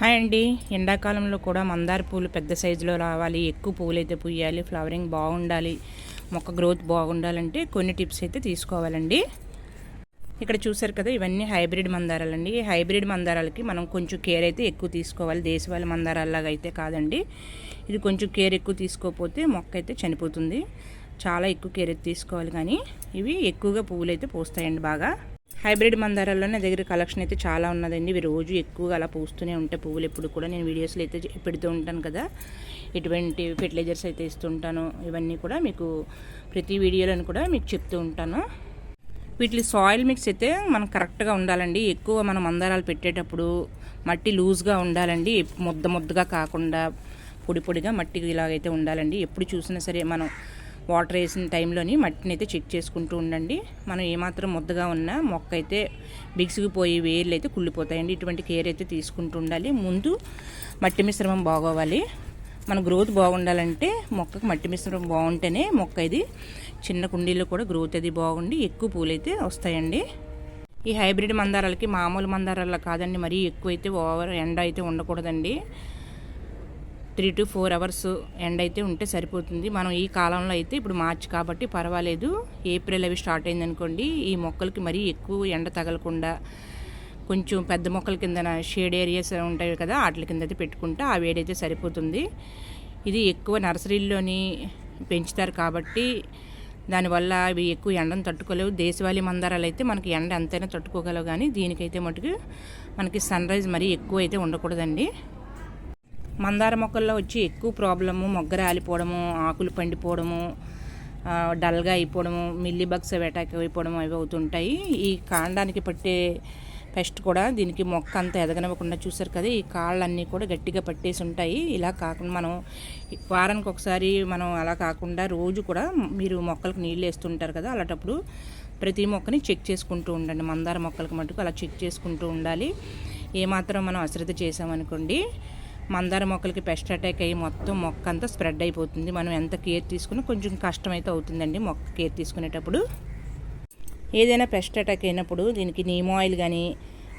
Hi అండి. ఎండాకాలంలో కూడా మందార పూలు పెద్ద సైజులో రావాలి. ఎక్కువ పూలు అయితే పూయాలి ఫ్లవరింగ్ బాగుండాలి మొక్క గ్రోత్ బాగుండాలంటే కొన్ని టిప్స్ అయితే తీసుకోవాలండి. ఇక్కడ చూసారు కదా ఇవన్నీ హైబ్రిడ్ మందారాలండి. ఈ హైబ్రిడ్ మందారాలకి మనం కొంచెం కేర్ అయితే ఎక్కువ తీసుకోవాలి. దేశవాళీ మందారాలాగా అయితే కాదండి. ఇది కొంచెం కేర్ ఎక్కువ తీసుకోకపోతే మొక్క అయితే చనిపోతుంది. చాలా ఎక్కువ కేర్ అయితే తీసుకోవాలి కానీ ఇవి ఎక్కువగా పువ్వులు అయితే పోస్తాయండి బాగా. హైబ్రిడ్ మందారాల్లో నా దగ్గర కలెక్షన్ అయితే చాలా ఉన్నదండి. ఇవి రోజు ఎక్కువగా అలా పూస్తూనే ఉంటాయి పువ్వులు ఎప్పుడు కూడా నేను వీడియోస్లో అయితే పెడుతూ ఉంటాను కదా. ఎటువంటి ఫెర్టిలైజర్స్ అయితే ఇస్తుంటాను ఇవన్నీ కూడా మీకు ప్రతి వీడియోలను కూడా మీకు చెప్తూ ఉంటాను. వీటి సాయిల్ మిక్స్ అయితే మనం కరెక్ట్గా ఉండాలండి. ఎక్కువ మనం మందారాలు పెట్టేటప్పుడు మట్టి లూజ్గా ఉండాలండి. ముద్ద ముద్దగా కాకుండా పొడి పొడిగా మట్టి ఇలాగైతే ఉండాలండి. ఎప్పుడు చూసినా సరే మనం వాటర్ వేసిన టైంలోని మట్టిని అయితే చెక్ చేసుకుంటూ ఉండండి. మనం ఏమాత్రం ముద్దగా ఉన్నా మొక్క అయితే బిగుసుకుపోయి వేర్లు అయితే కుళ్ళిపోతాయండి. ఇటువంటి కేర్ అయితే తీసుకుంటూ ఉండాలి. ముందు మట్టి మిశ్రమం బాగోవాలి. మన గ్రోత్ బాగుండాలంటే మొక్కకు మట్టి మిశ్రమం బాగుంటేనే మొక్క ఇది చిన్న కుండీలో కూడా గ్రోత్ అది బాగుండి ఎక్కువ పూలు అయితే వస్తాయండి. ఈ హైబ్రిడ్ మందారాలకి మామూలు మందారాల కాదండి. మరీ ఎక్కువైతే ఓవర్ ఎండ అయితే ఉండకూడదండి. త్రీ టు ఫోర్ అవర్స్ ఎండ అయితే ఉంటే సరిపోతుంది. మనం ఈ కాలంలో అయితే ఇప్పుడు మార్చి కాబట్టి పర్వాలేదు. ఏప్రిల్ అవి స్టార్ట్ అయిందనుకోండి ఈ మొక్కలకి మరీ ఎక్కువ ఎండ తగలకుండా కొంచెం పెద్ద మొక్కల కింద షేడ్ ఏరియాస్ ఉంటాయి కదా వాటి కింద అయితే పెట్టుకుంటే ఆ వేడైతే సరిపోతుంది. ఇది ఎక్కువ నర్సరీల్లోని పెంచుతారు కాబట్టి దానివల్ల అవి ఎక్కువ ఎండను తట్టుకోలేవు. దేశవాళీ మందారాలు అయితే మనకి ఎండ ఎంతైనా తట్టుకోగలవు కానీ దీనికైతే మటుకు మనకి సన్ రైజ్ మరీ ఎక్కువ అయితే ఉండకూడదండి. మందార మొక్కల్లో వచ్చి ఎక్కువ ప్రాబ్లము మొగ్గ రాలిపోవడము ఆకులు పండిపోవడము డల్గా అయిపోవడము మిల్లీ బగ్స్ అటాక్ అయిపోవడం అవి అవుతుంటాయి. ఈ కాండానికి పట్టే పెస్ట్ కూడా దీనికి మొక్క అంతా ఎదగనివ్వకుండా చూసారు కదా ఈ కాళ్ళన్నీ కూడా గట్టిగా పట్టేసి ఉంటాయి. ఇలా కాకుండా మనం వారానికి ఒకసారి మనం అలా కాకుండా రోజు కూడా మీరు మొక్కలకు నీళ్ళు వేస్తుంటారు కదా అలాంటప్పుడు ప్రతి మొక్కని చెక్ చేసుకుంటూ ఉండండి. మందార మొక్కలకు మటుకు అలా చెక్ చేసుకుంటూ ఉండాలి. ఏమాత్రం మనం అశ్రద్ధ చేసామనుకోండి మందార మొక్కలకి పెస్ట్ అటాక్ అయ్యి మొత్తం మొక్క అంతా స్ప్రెడ్ అయిపోతుంది. మనం ఎంత కేర్ తీసుకున్నా కొంచెం కష్టమైతే అవుతుందండి మొక్క కేర్ తీసుకునేటప్పుడు. ఏదైనా పెస్ట్ అటాక్ అయినప్పుడు దీనికి నీమ్ ఆయిల్ కానీ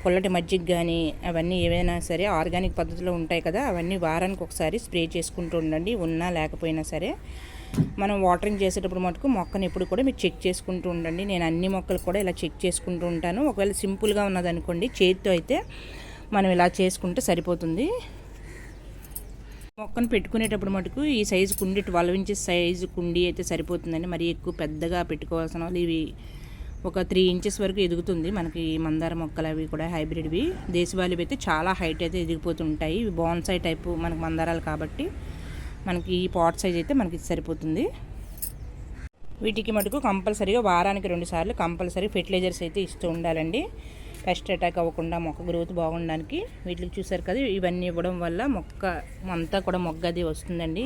పుల్లటి మజ్జిగ కానీ అవన్నీ ఏవైనా సరే ఆర్గానిక్ పద్ధతిలో ఉంటాయి కదా అవన్నీ వారానికి ఒకసారి స్ప్రే చేసుకుంటూ ఉండండి. ఉన్నా లేకపోయినా సరే మనం వాటరింగ్ చేసేటప్పుడు మటుకు మొక్కను ఎప్పుడు కూడా మీరు చెక్ చేసుకుంటూ ఉండండి. నేను అన్ని మొక్కలు కూడా ఇలా చెక్ చేసుకుంటూ ఉంటాను. ఒకవేళ సింపుల్గా ఉన్నదనుకోండి చేతితో అయితే మనం ఇలా చేసుకుంటే సరిపోతుంది. మొక్కను పెట్టుకునేటప్పుడు మటుకు ఈ సైజు కుండి ట్వెల్వ్ ఇంచెస్ సైజు కుండి అయితే సరిపోతుందండి. మరి ఎక్కువ పెద్దగా పెట్టుకోవాల్సిన వాళ్ళు ఇవి ఒక త్రీ ఇంచెస్ వరకు ఎదుగుతుంది మనకి మందార మొక్కలు అవి కూడా హైబ్రిడ్వి. దేశవాళివి అయితే చాలా హైట్ అయితే ఎదిగిపోతుంటాయి. ఇవి బాన్సై టైపు మనకు మందారాలు కాబట్టి మనకి ఈ పాట్ సైజ్ అయితే మనకి సరిపోతుంది. వీటికి మటుకు కంపల్సరీగా వారానికి రెండు సార్లు కంపల్సరీ ఫెర్టిలైజర్స్ అయితే ఇస్తూ ఉండాలండి. పెస్ట్ అటాక్ అవ్వకుండా మొక్క గ్రోత్ బాగుండడానికి వీటికి చూసారు కదా ఇవన్నీ ఇవ్వడం వల్ల మొక్క అంతా కూడా మొగ్గది వస్తుందండి.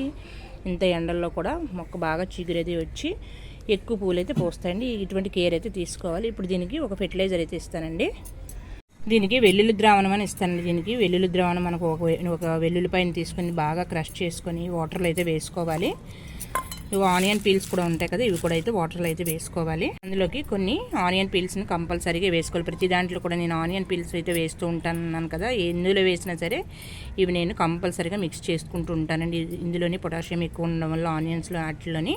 ఇంత ఎండల్లో కూడా మొక్క బాగా చిగురేది వచ్చి ఎక్కువ పూలు అయితే పోస్తాయండి. ఇటువంటి కేర్ అయితే తీసుకోవాలి. ఇప్పుడు దీనికి ఒక ఫెర్టిలైజర్ అయితే ఇస్తానండి. దీనికి వెల్లుల్లి ద్రావణం అని ఇస్తానండి దీనికి. వెల్లుల్లి ద్రావణం మనకు ఒక ఒక వెల్లుల్లిపాయని తీసుకొని బాగా క్రష్ చేసుకొని వాటర్లో అయితే వేసుకోవాలి. ఆనియన్ పీల్స్ కూడా ఉంటాయి కదా ఇవి కూడా అయితే వాటర్లో అయితే వేసుకోవాలి. అందులోకి కొన్ని ఆనియన్ పీల్స్ని కంపల్సరీగా వేసుకోవాలి. ప్రతి దాంట్లో కూడా నేను ఆనియన్ పీల్స్ అయితే వేస్తూ ఉంటాను కదా ఎందులో వేసినా సరే ఇవి నేను కంపల్సరీగా మిక్స్ చేసుకుంటూ ఉంటానండి. ఇందులోని పొటాషియం ఎక్కువ ఉండడం వల్ల ఆనియన్స్లో వాటిలోని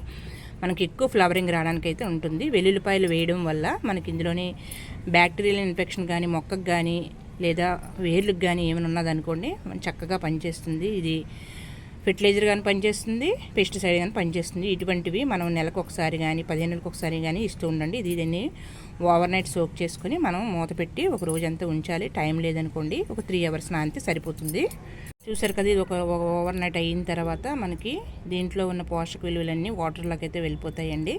మనకి ఎక్కువ ఫ్లవరింగ్ రావడానికి అయితే ఉంటుంది. వెల్లుల్లిపాయలు వేయడం వల్ల మనకి ఇందులోని బ్యాక్టీరియల్ ఇన్ఫెక్షన్ కానీ మొక్కకు కానీ లేదా వేర్లకు కానీ ఏమైనా ఉన్నదనుకోండి చక్కగా పనిచేస్తుంది. ఇది ఫెర్టిలైజర్ కానీ పనిచేస్తుంది పెస్టిసైడ్ కానీ పనిచేస్తుంది. ఇటువంటివి మనం నెలకు ఒకసారి కానీ పదిహేనులకు ఒకసారి కానీ ఇస్తూ ఉండండి. ఇది దీన్ని ఓవర్ నైట్ సోక్ చేసుకొని మనం మూత పెట్టి ఒక రోజంతా ఉంచాలి. టైం లేదనుకోండి ఒక త్రీ అవర్స్ నానితే సరిపోతుంది. చూసారు కదా ఇది ఒక ఓవర్ నైట్ అయిన తర్వాత మనకి దీంట్లో ఉన్న పోషక విలువలన్నీ వాటర్లోకి అయితే వెళ్ళిపోతాయండి.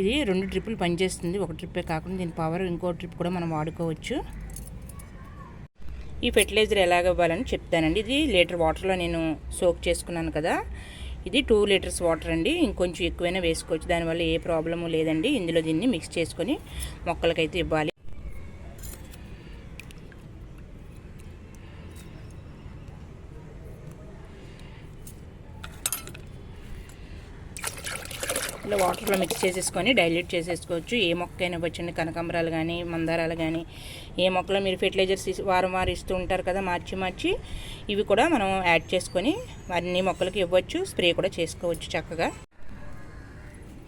ఇది రెండు ట్రిప్పులు పనిచేస్తుంది. ఒక ట్రిప్పే కాకుండా దీని పవర్ ఇంకో ట్రిప్ కూడా మనం వాడుకోవచ్చు. ఈ ఫెర్టిలైజర్ ఎలాగ ఇవ్వాలని చెప్తానండి. ఇది లీటర్ వాటర్లో నేను సోక్ చేసుకున్నాను కదా. ఇది టూ లీటర్స్ వాటర్ అండి. ఇంకొంచెం ఎక్కువైనా వేసుకోవచ్చు. దానివల్ల ఏ ప్రాబ్లము లేదండి. ఇందులో దీన్ని మిక్స్ చేసుకొని మొక్కలకైతే ఇవ్వాలి. ఇట్లా వాటర్లో మిక్స్ చేసేసుకొని డైల్యూట్ చేసేసుకోవచ్చు. ఏ మొక్క అయినా వచ్చండి కనకాంబరాలు కానీ మందారాలు కానీ ఏ మొక్కలో మీరు ఫెర్టిలైజర్స్ వారం వారం ఇస్తూ ఉంటారు కదా మార్చి మార్చి ఇవి కూడా మనం యాడ్ చేసుకొని అన్ని మొక్కలకి ఇవ్వచ్చు. స్ప్రే కూడా చేసుకోవచ్చు చక్కగా.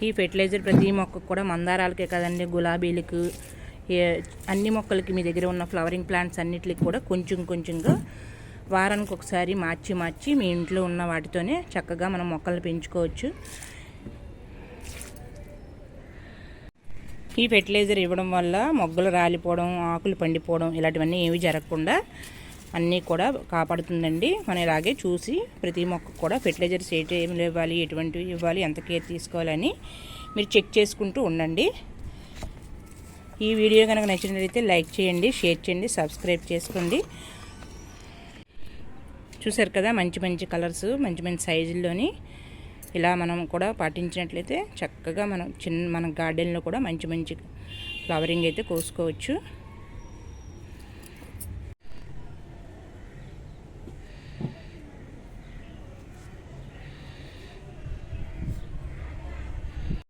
ఈ ఫెర్టిలైజర్ ప్రతి మొక్కకు కూడా మందారాలకే కదండి. గులాబీలకు అన్ని మొక్కలకి మీ దగ్గర ఉన్న ఫ్లవరింగ్ ప్లాంట్స్ అన్నిటికి కూడా కొంచెం కొంచెంగా వారానికి ఒకసారి మార్చి మార్చి మీ ఇంట్లో ఉన్న వాటితోనే చక్కగా మనం మొక్కలు పెంచుకోవచ్చు. ఈ ఫెర్టిలైజర్ ఇవ్వడం వల్ల మొగ్గలు రాలిపోవడం ఆకులు పండిపోవడం ఇలాంటివన్నీ ఏవి జరగకుండా అన్నీ కూడా కాపాడుతుందండి. మనం ఇలాగే చూసి ప్రతి మొక్క కూడా ఫెర్టిలైజర్స్ ఏ ఏమి ఇవ్వాలి ఎటువంటివి ఇవ్వాలి ఎంత కేర్ తీసుకోవాలని మీరు చెక్ చేసుకుంటూ ఉండండి. ఈ వీడియో కనుక నచ్చినట్లయితే లైక్ చేయండి షేర్ చేయండి సబ్స్క్రైబ్ చేసుకోండి. చూసారు కదా మంచి మంచి కలర్స్ మంచి మంచి సైజుల్లోని ఇలా మనం కూడా పాటించినట్లయితే చక్కగా మనం చిన్న మన గార్డెన్లో కూడా మంచి మంచి ఫ్లవరింగ్ అయితే కోసుకోవచ్చు.